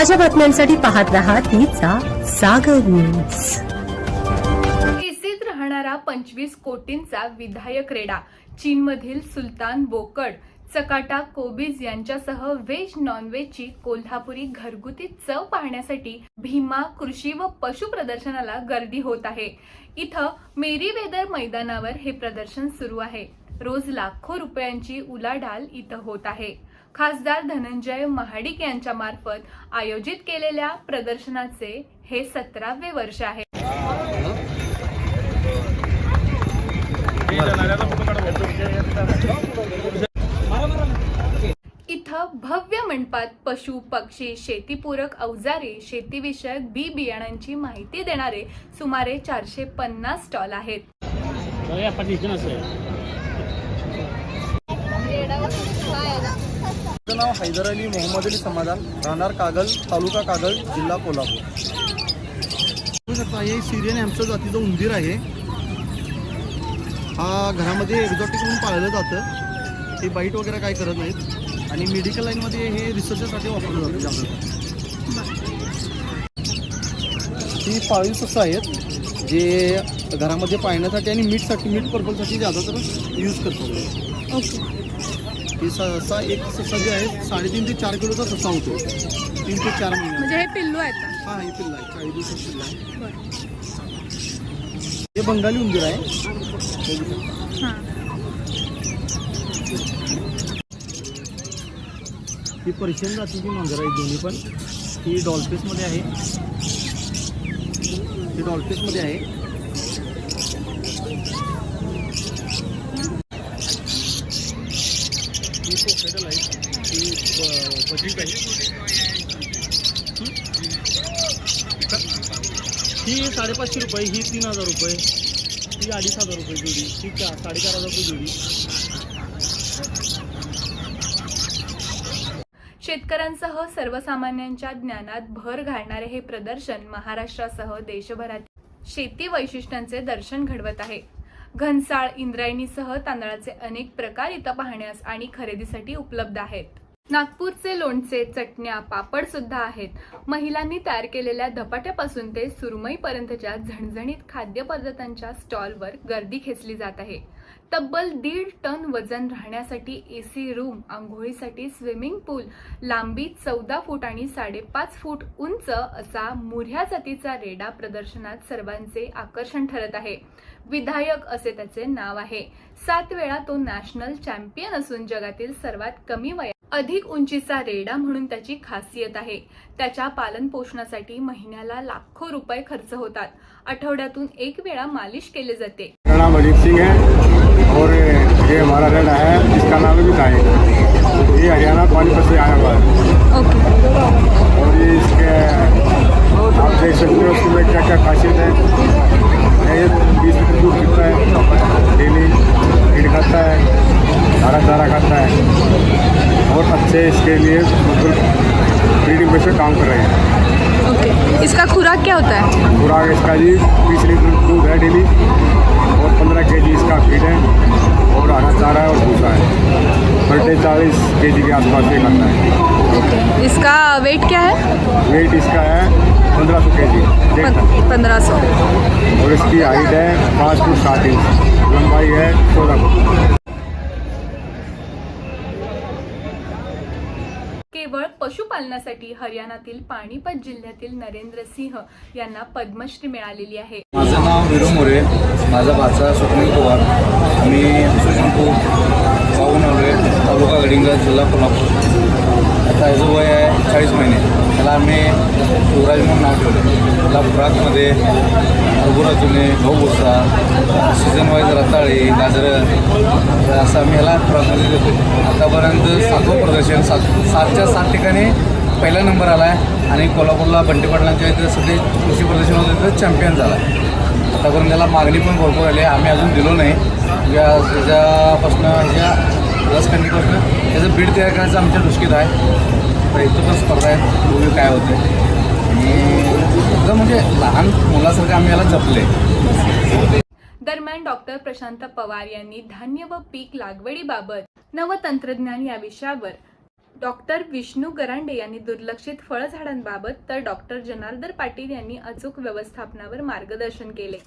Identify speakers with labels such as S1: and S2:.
S1: ताज्या बातम्यांसाठी पाहत रहा तिचा सागर न्यूज
S2: एसीत राहणारा पंचवीस कोटींचा विधायक रेडा चीनमधील सुलतान बोकड चकाटा कोबीज यांच्यासह व्हेज नॉनव्हेजची कोल्हापुरी घरगुती चव पाहण्यासाठी भीमा कृषी व पशु प्रदर्शनाला गर्दी होत आहे. इथं मेरी वेदर मैदानावर हे प्रदर्शन सुरू आहे. रोज लाखो रुपयांची उलाढाल इथं होत आहे. खासदार धनंजय महाडिक यांच्या मार्फत आयोजित केलेल्या प्रदर्शनाचे हे सतरावे वर्ष आहे. इथं भव्य मंडपात पशु पक्षी शेतीपूरक अवजारे शेतीविषयक बी बियाणांची माहिती देणारे सुमारे चारशे पन्नास स्टॉल आहेत
S3: माझं नाव हैदर अली मोहम्मद अली समाधान राहणार कागल तालुका कागल जिल्हा कोल्हापूर. बघू शकता हे सिरियन हॅमस्टर जातीचं उंदीर आहे. हा घरामध्ये एक्झॉटिक म्हणून पाळलं जातं. ते बाईट वगैरे काय करत नाहीत. आणि मेडिकल लाईनमध्ये हे रिसर्चसाठी वापरलं जातं जास्त. ही पाळीव सस्स आहेत जे घरामध्ये पाळण्यासाठी आणि मीठसाठी मीठ पर्पजसाठी जास्त तर यूज करतो ही ससा एक ससा जे आहे साडेतीन ते चार किलोचा ससा होतो तीन ते चार महिने
S2: हे पिल्लू आहेत
S3: हा हे पिल्ला आहे चाळीस दिवसाचं पिल्ला आहे हे। बंगाली उंदीर आहे बघू शकता. ही पर्शियन जातीची मांजर आहे दोन्ही पण ही। डॉल्फिसमध्ये आहे ही डॉल्फिसमध्ये आहे ही आहे ती ब- आहे ही? साडेपाचशे रुपये ही तीन हजार रुपये ही अडीच हजार रुपये जोडी ही चार साडेचार हजार रुपये जोडी.
S2: शेतकऱ्यांसह सर्वसामान्यांच्या ज्ञानात भर घालणारे हे प्रदर्शन महाराष्ट्रासह देशभरात शेती वैशिष्ट्यांचे दर्शन घडवत आहे. घनसाळ इंद्रायणीसह तांदळाचे अनेक प्रकार इथं पाहण्यास आणि खरेदीसाठी उपलब्ध आहेत. नागपूरचे लोणचे चटण्या पापड सुद्धा आहेत. महिलांनी तयार केलेल्या धपाट्यापासून ते सुरमईपर्यंतच्या झणझणीत खाद्यपदार्थांच्या स्टॉलवर गर्दी खेचली जात आहे. तब्बल दीड टन वजन राहण्यासाठी ए सी रूम आंघोळीसाठी स्विमिंग पूल लांबी चौदा फूट आणि साडेपाच फूट उंच असा मुऱ्या जातीचा रेडा प्रदर्शनात सर्वांचे आकर्षण ठरत आहे. विधायक असे त्याचे नाव आहे. सात वेळा तो नॅशनल चॅम्पियन असून जगातील सर्वात कमी वया अधिक उंचीचा रेडा म्हणून त्याची खासियत आहे. त्याच्या पालन पोषणासाठी महिन्याला लाखो रुपये खर्च होतात. आठवड्यातून एक वेळा मालिश केले जाते.
S4: मेरा नाम अजीत सिंह है और ये हमारा रेडा है इसका नाम है। विधायक ये हरियाणा पानीपत से आया हुआ है। इसके लिए बिल्कुल ब्रीडिंग पे काम कर रहे हैं।
S2: ओके इसका खुराक क्या होता है?
S4: खुराक इसका जी बीस लीटर दूध है डेली और पंद्रह के जी इसका फ़ीड है और हरा चारा है और भूसा है। पर डे चालीस के जी के आसपास ये करता है। Okay.
S2: इसका वेट क्या है?
S4: वेट इसका है पंद्रह सौ के जी
S2: पंद्रह सौ।
S4: और इसकी हाइट है पाँच फुट सात इंच लंबाई है चौदह फुट।
S2: पशुपालनासाठी हरियाणातील पाणीपत जिल्ह्यातील नरेंद्र सिंह यांना पद्मश्री मिळालेली आहे.
S5: माझं नाव विरू मोरे. माझा भाचा स्वप्नील पवार. मी सुशंकू पाहून आहे तालुका गडिंग्लज जिल्हा कोल्हापूर. आता ह्याचं वय आहे चाळीस महिने. त्याला आम्ही युवराज म्हणून नाव ठेवलं. त्याला खुराकमध्ये हरभरा चुने गहू भुसा सीझन वाईज रताळी गाजरं असं आम्ही ह्याला खुराकमध्ये देतो. आतापर्यंत सातवं प्रदर्शन सात सातच्या सात ठिकाणी पहिला नंबर आला आहे आणि कोल्हापूरला बंटी पाटलांच्या इथं सध्या कृषी प्रदर्शन होतं तिथं चॅम्पियन झाला आहे. आतापर्यंत त्याला मागणी पण भरपूर आली आहे. आम्ही अजून दिलो नाही. या त्याच्यापासून ह्या रसखंडीपासून त्याचं बीड तयार करायचं आमच्या दृष्टीत आहे. तर इथं पण स्पर्धा आहे. पूर्वी काय होते आणि एकदम म्हणजे लहान मुलासारखं आम्ही याला जपले
S2: दरम्यान डॉक्टर प्रशांत पवार यांनी धान्य व पीक लागवडीबाबत नवतंत्रज्ञान या विषयावर डॉक्टर विष्णू गरांडे यांनी दुर्लक्षित फळझाडांबाबत तर डॉक्टर जनार्दन पाटील यांनी अचूक व्यवस्थापनावर मार्गदर्शन केले.